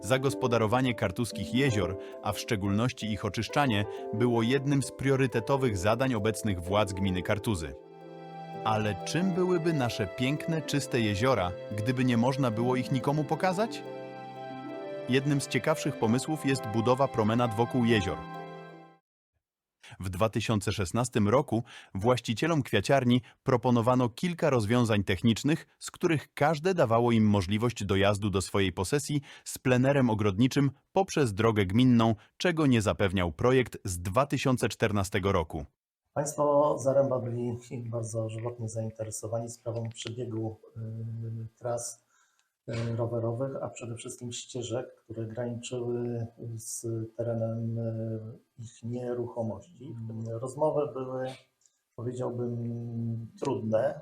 Zagospodarowanie kartuskich jezior, a w szczególności ich oczyszczanie, było jednym z priorytetowych zadań obecnych władz gminy Kartuzy. Ale czym byłyby nasze piękne, czyste jeziora, gdyby nie można było ich nikomu pokazać? Jednym z ciekawszych pomysłów jest budowa promenad wokół jezior. W 2016 roku właścicielom kwiaciarni proponowano kilka rozwiązań technicznych, z których każde dawało im możliwość dojazdu do swojej posesji z plenerem ogrodniczym poprzez drogę gminną, czego nie zapewniał projekt z 2014 roku. Państwo Zaręba byli bardzo żywotnie zainteresowani sprawą przebiegu y, tras rowerowych, a przede wszystkim ścieżek, które graniczyły z terenem y, ich nieruchomości. Rozmowy były, powiedziałbym, trudne,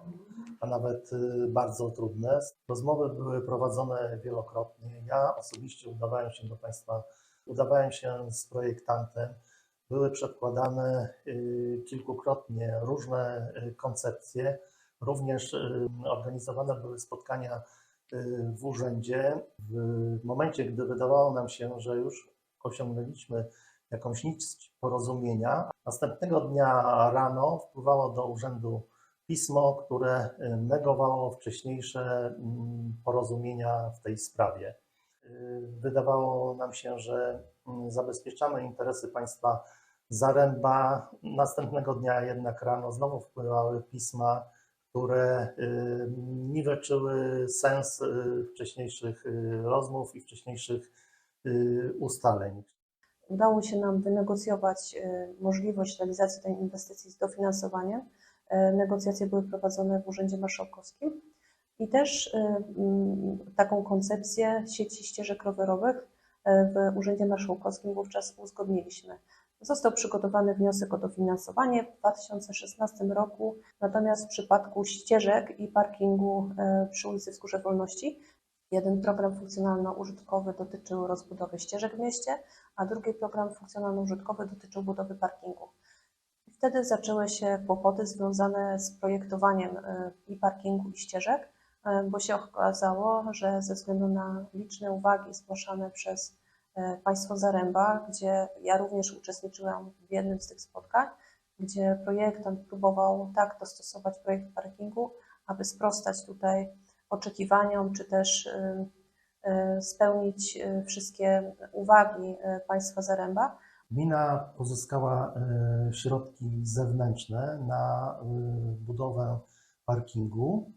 a nawet y, bardzo trudne. Rozmowy były prowadzone wielokrotnie. Ja osobiście udawałem się do Państwa, udawałem się z projektantem. Były przedkładane y, kilkukrotnie różne koncepcje. Również organizowane były spotkania w urzędzie. W momencie, gdy wydawało nam się, że już osiągnęliśmy jakąś nić porozumienia, następnego dnia rano wpływało do urzędu pismo, które y, negowało wcześniejsze mm, porozumienia w tej sprawie. Y, Wydawało nam się, że mm, zabezpieczamy interesy państwa Zaręba. Następnego dnia jednak rano znowu wpływały pisma, które y, niweczyły sens y, wcześniejszych y, rozmów i wcześniejszych ustaleń. Udało się nam wynegocjować możliwość realizacji tej inwestycji z dofinansowaniem. Negocjacje były prowadzone w Urzędzie Marszałkowskim i też mm, taką koncepcję sieci ścieżek rowerowych w Urzędzie Marszałkowskim wówczas uzgodniliśmy. Został przygotowany wniosek o dofinansowanie w 2016 roku, natomiast w przypadku ścieżek i parkingu e, przy ulicy Wzgórze Wolności jeden program funkcjonalno-użytkowy dotyczył rozbudowy ścieżek w mieście, a drugi program funkcjonalno-użytkowy dotyczył budowy parkingu. Wtedy zaczęły się kłopoty związane z projektowaniem e, i parkingu, i ścieżek, e, bo się okazało, że ze względu na liczne uwagi zgłaszane przez państwo Zaręba, gdzie ja również uczestniczyłam w jednym z tych spotkań, gdzie projektant próbował tak dostosować projekt parkingu, aby sprostać tutaj oczekiwaniom, czy też y, y, spełnić y, wszystkie uwagi państwa Zaręba. Gmina pozyskała e, środki zewnętrzne na e, budowę parkingu,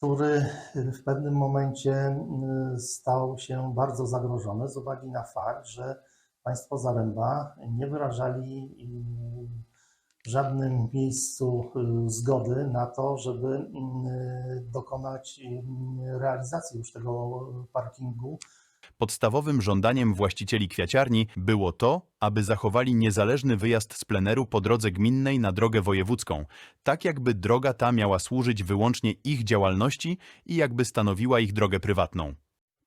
który w pewnym momencie m, stał się bardzo zagrożony z uwagi na fakt, że państwo Zaręba nie wyrażali m, w żadnym miejscu y, zgody na to, żeby dokonać realizacji już tego parkingu Podstawowym żądaniem właścicieli kwiaciarni było to, aby zachowali niezależny wyjazd z pleneru po drodze gminnej na drogę wojewódzką, tak jakby droga ta miała służyć wyłącznie ich działalności i jakby stanowiła ich drogę prywatną.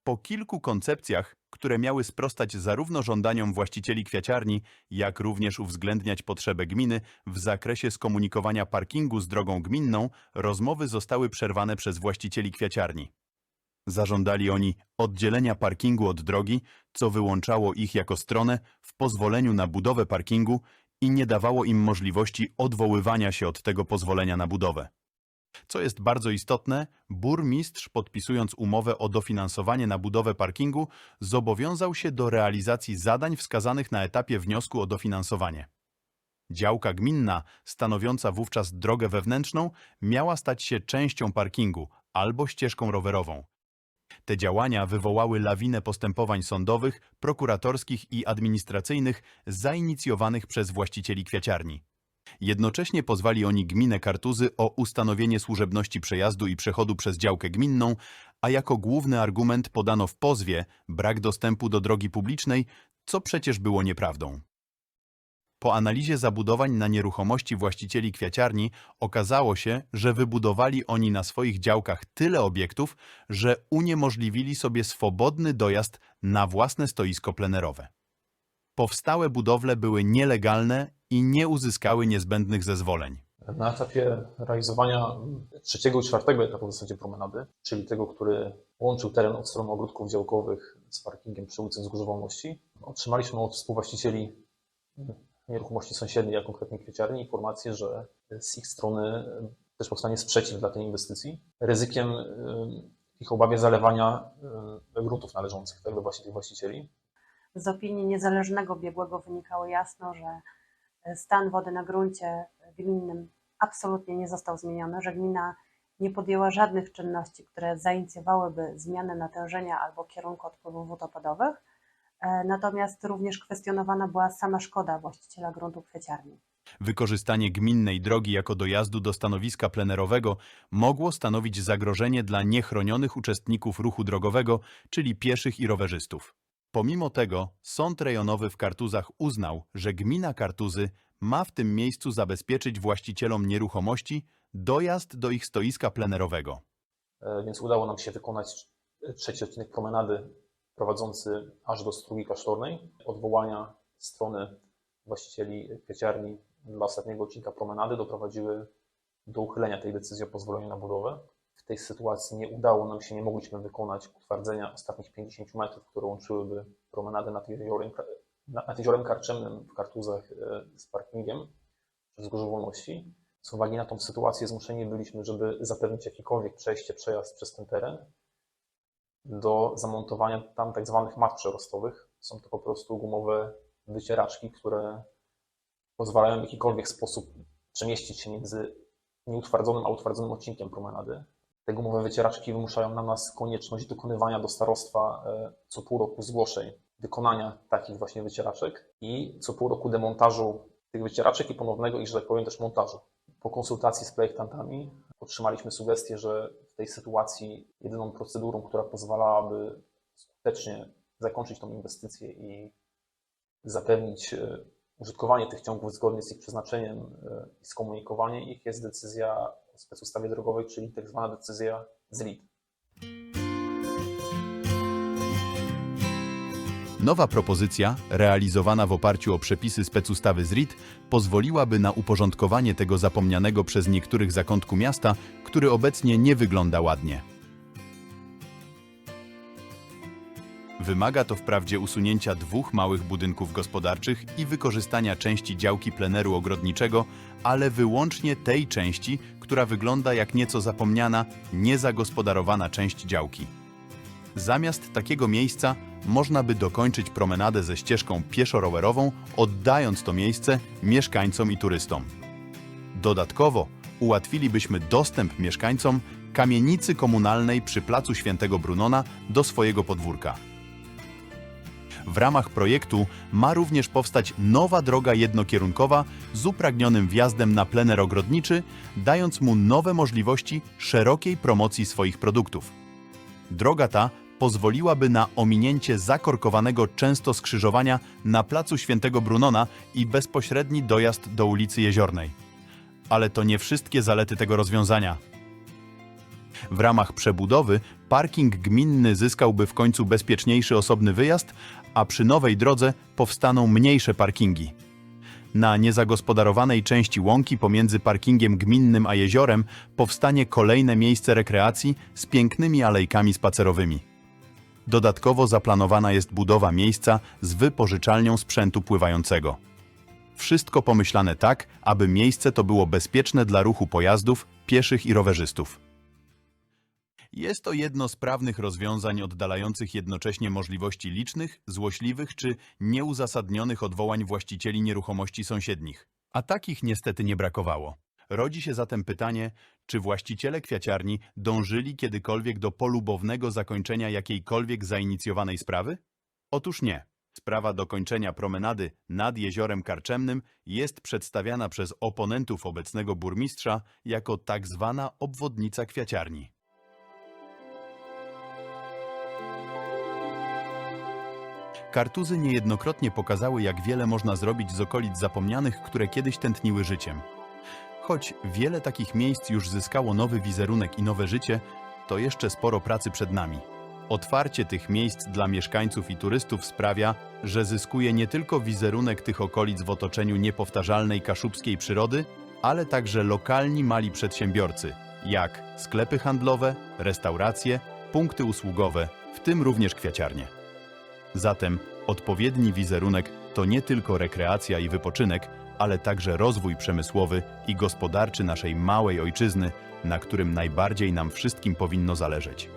Po kilku koncepcjach, które miały sprostać zarówno żądaniom właścicieli kwiaciarni, jak również uwzględniać potrzebę gminy w zakresie skomunikowania parkingu z drogą gminną, rozmowy zostały przerwane przez właścicieli kwiaciarni. Zażądali oni oddzielenia parkingu od drogi, co wyłączało ich jako stronę w pozwoleniu na budowę parkingu i nie dawało im możliwości odwoływania się od tego pozwolenia na budowę. Co jest bardzo istotne, burmistrz podpisując umowę o dofinansowanie na budowę parkingu zobowiązał się do realizacji zadań wskazanych na etapie wniosku o dofinansowanie. Działka gminna, stanowiąca wówczas drogę wewnętrzną, miała stać się częścią parkingu albo ścieżką rowerową. Te działania wywołały lawinę postępowań sądowych, prokuratorskich i administracyjnych zainicjowanych przez właścicieli kwiaciarni. Jednocześnie pozwali oni gminę Kartuzy o ustanowienie służebności przejazdu i przechodu przez działkę gminną, a jako główny argument podano w pozwie brak dostępu do drogi publicznej, co przecież było nieprawdą. Po analizie zabudowań na nieruchomości właścicieli kwiaciarni okazało się, że wybudowali oni na swoich działkach tyle obiektów, że uniemożliwili sobie swobodny dojazd na własne stoisko plenerowe. Powstałe budowle były nielegalne i nie uzyskały niezbędnych zezwoleń. Na etapie realizowania trzeciego i czwartego etapu w zasadzie promenady, czyli tego, który łączył teren od strony ogródków działkowych z parkingiem przy ulicy Wzgórz Wolności, otrzymaliśmy od współwłaścicieli nieruchomości sąsiedniej, a konkretnie kwieciarni, informację, że z ich strony też powstanie sprzeciw dla tej inwestycji, ryzykiem y, ich obawie zalewania y, gruntów należących tak, do właśnie tych właścicieli. Z opinii niezależnego biegłego wynikało jasno, że stan wody na gruncie gminnym absolutnie nie został zmieniony, że gmina nie podjęła żadnych czynności, które zainicjowałyby zmianę natężenia albo kierunku odpływów wód opadowych. E, Natomiast również kwestionowana była sama szkoda właściciela gruntu kwieciarni. Wykorzystanie gminnej drogi jako dojazdu do stanowiska plenerowego mogło stanowić zagrożenie dla niechronionych uczestników ruchu drogowego, czyli pieszych i rowerzystów. Pomimo tego Sąd Rejonowy w Kartuzach uznał, że gmina Kartuzy ma w tym miejscu zabezpieczyć właścicielom nieruchomości dojazd do ich stoiska plenerowego. E, Więc udało nam się wykonać trzeci odcinek promenady prowadzący aż do Strugi Klasztornej. Odwołania strony właścicieli kwieciarni dla ostatniego odcinka promenady doprowadziły do uchylenia tej decyzji o pozwoleniu na budowę. W tej sytuacji nie udało nam się, nie mogliśmy wykonać utwardzenia ostatnich 50 metrów, które łączyłyby promenadę nad jeziorem, nad jeziorem Karczemnym w Kartuzach e, z parkingiem przez Wzgórze Wolności. Z uwagi na tą sytuację zmuszeni byliśmy, żeby zapewnić jakiekolwiek przejście, przejazd przez ten teren, do zamontowania tam tak zwanych mat przerostowych. Są to po prostu gumowe wycieraczki, które pozwalają w jakikolwiek sposób przemieścić się między nieutwardzonym a utwardzonym odcinkiem promenady. Te gumowe wycieraczki wymuszają na nas konieczność dokonywania do starostwa e, co pół roku zgłoszeń wykonania takich właśnie wycieraczek i co pół roku demontażu tych wycieraczek i ponownego ich, że tak powiem, też montażu. Po konsultacji z projektantami otrzymaliśmy sugestię, że w tej sytuacji jedyną procedurą, która pozwalałaby skutecznie zakończyć tą inwestycję i zapewnić e, użytkowanie tych ciągów zgodnie z ich przeznaczeniem e, i skomunikowanie ich jest decyzja o specustawie drogowej, czyli tak zwana decyzja z LID. Nowa propozycja, realizowana w oparciu o przepisy specustawy z RIT, pozwoliłaby na uporządkowanie tego zapomnianego przez niektórych zakątku miasta, który obecnie nie wygląda ładnie. Wymaga to wprawdzie usunięcia dwóch małych budynków gospodarczych i wykorzystania części działki pleneru ogrodniczego, ale wyłącznie tej części, która wygląda jak nieco zapomniana, niezagospodarowana część działki. Zamiast takiego miejsca można by dokończyć promenadę ze ścieżką pieszo-rowerową, oddając to miejsce mieszkańcom i turystom. Dodatkowo ułatwilibyśmy dostęp mieszkańcom kamienicy komunalnej przy placu Świętego Brunona do swojego podwórka. W ramach projektu ma również powstać nowa droga jednokierunkowa z upragnionym wjazdem na plener ogrodniczy, dając mu nowe możliwości szerokiej promocji swoich produktów. Droga ta pozwoliłaby na ominięcie zakorkowanego często skrzyżowania na placu Świętego Brunona i bezpośredni dojazd do ulicy Jeziornej. Ale to nie wszystkie zalety tego rozwiązania. W ramach przebudowy parking gminny zyskałby w końcu bezpieczniejszy osobny wyjazd, a przy nowej drodze powstaną mniejsze parkingi. Na niezagospodarowanej części łąki pomiędzy parkingiem gminnym a jeziorem powstanie kolejne miejsce rekreacji z pięknymi alejkami spacerowymi. Dodatkowo zaplanowana jest budowa miejsca z wypożyczalnią sprzętu pływającego. Wszystko pomyślane tak, aby miejsce to było bezpieczne dla ruchu pojazdów, pieszych i rowerzystów. Jest to jedno z prawnych rozwiązań oddalających jednocześnie możliwości licznych, złośliwych czy nieuzasadnionych odwołań właścicieli nieruchomości sąsiednich. A takich niestety nie brakowało. Rodzi się zatem pytanie, czy właściciele kwiaciarni dążyli kiedykolwiek do polubownego zakończenia jakiejkolwiek zainicjowanej sprawy? Otóż nie. Sprawa dokończenia promenady nad jeziorem Karczemnym jest przedstawiana przez oponentów obecnego burmistrza jako tak zwana obwodnica kwiaciarni. Kartuzy niejednokrotnie pokazały, jak wiele można zrobić z okolic zapomnianych, które kiedyś tętniły życiem. Choć wiele takich miejsc już zyskało nowy wizerunek i nowe życie, to jeszcze sporo pracy przed nami. Otwarcie tych miejsc dla mieszkańców i turystów sprawia, że zyskuje nie tylko wizerunek tych okolic w otoczeniu niepowtarzalnej kaszubskiej przyrody, ale także lokalni mali przedsiębiorcy, jak sklepy handlowe, restauracje, punkty usługowe, w tym również kwiaciarnie. Zatem odpowiedni wizerunek to nie tylko rekreacja i wypoczynek, ale także rozwój przemysłowy i gospodarczy naszej małej ojczyzny, na którym najbardziej nam wszystkim powinno zależeć.